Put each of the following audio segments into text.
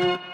thank you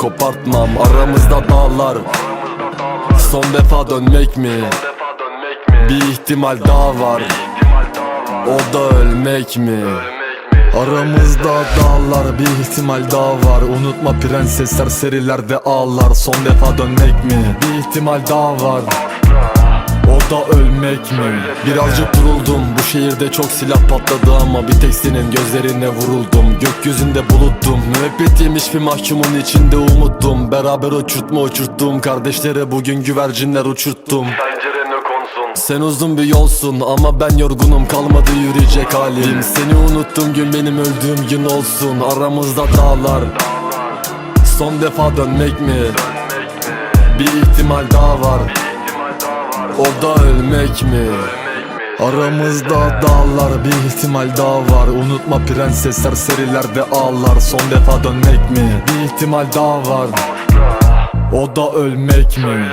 kopartmam Aramızda dağlar Son defa dönmek mi? Bir ihtimal daha var O da ölmek mi? Aramızda dağlar bir ihtimal daha var Unutma prensesler serilerde ağlar Son defa dönmek mi? Bir ihtimal daha var o da ölmek mi? Birazcık duruldum Bu şehirde çok silah patladı ama Bir tek senin gözlerine vuruldum. Gökyüzünde buluttum. Müebbet yemiş bir mahkumun içinde umuttum. Beraber uçurtma uçurttum. Kardeşlere bugün güvercinler uçurttum. Sen uzun bir yolsun ama ben yorgunum. Kalmadı yürüyecek halim. Seni unuttum gün benim öldüğüm gün olsun. Aramızda dağlar. Son defa dönmek mi? Bir ihtimal daha var O da ölmek mi? Aramızda dağlar bir ihtimal daha var Unutma prensesler serilerde ağlar Son defa dönmek mi? Bir ihtimal daha var O da ölmek mi?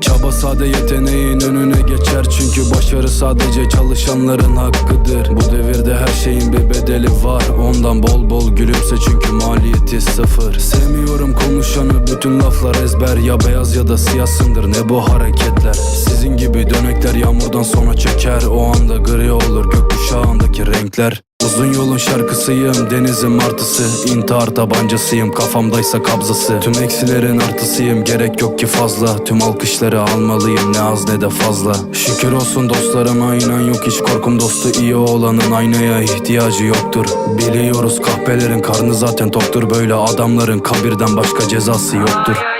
Çaba sade geçer Çünkü başarı sadece çalışanların hakkıdır. Bu devirde her şeyin bir bedeli var. Ondan bol bol gülümse çünkü maliyeti sıfır. Sevmiyorum konuşanı bütün laflar ezber. Ya beyaz ya da siyahsındır ne bu hareketler? Sizin gibi dönekler yağmurdan sonra çeker. O anda gri olur gökkuşağındaki renkler Uzun yolun şarkısıyım denizin martısı. İntihar tabancasıyım kafamdaysa kabzası. Tüm eksilerin artısıyım gerek yok ki fazla. Tüm alkışları almalıyım ne az ne de fazla. Şükür olsun dostlarıma inan yok hiç korkum dostu. İyi olanın aynaya ihtiyacı yoktur. Biliyoruz kahpelerin karnı zaten toktur. Böyle adamların kabirden başka cezası yoktur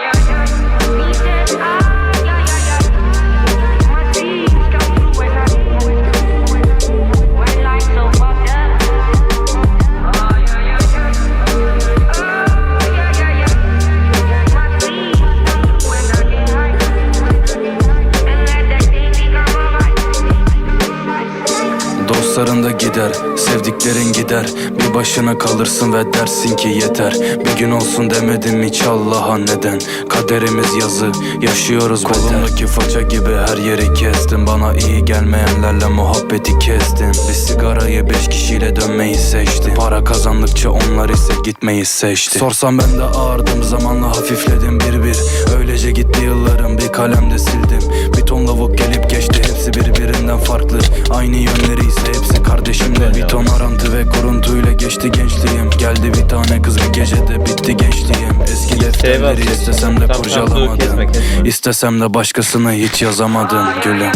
da gider, sevdiklerin gider. Bir başına kalırsın ve dersin ki yeter. Bir gün olsun demedim hiç Allah'a neden. Kaderimiz yazı, yaşıyoruz Kolumdaki faça gibi her yeri kestim. Bana iyi gelmeyenlerle muhabbeti kestim. Bir sigarayı beş kişiyle dönmeyi seçtim. Para kazandıkça onlar ise gitmeyi seçti. Sorsam ben de ağırdım zamanla hafifledim bir bir. Öylece gitti yıllarım bir kalemde sildim. Bir ton lavuk gelip geçti hepsi birbirinden farklı. Aynı kardeşimle Bir ton arantı ve kuruntuyla geçti gençliğim. Geldi bir tane kız bir gecede bitti gençliğim. Eski defterleri istesem de kurcalamadım. İstesem de başkasını hiç yazamadım gülüm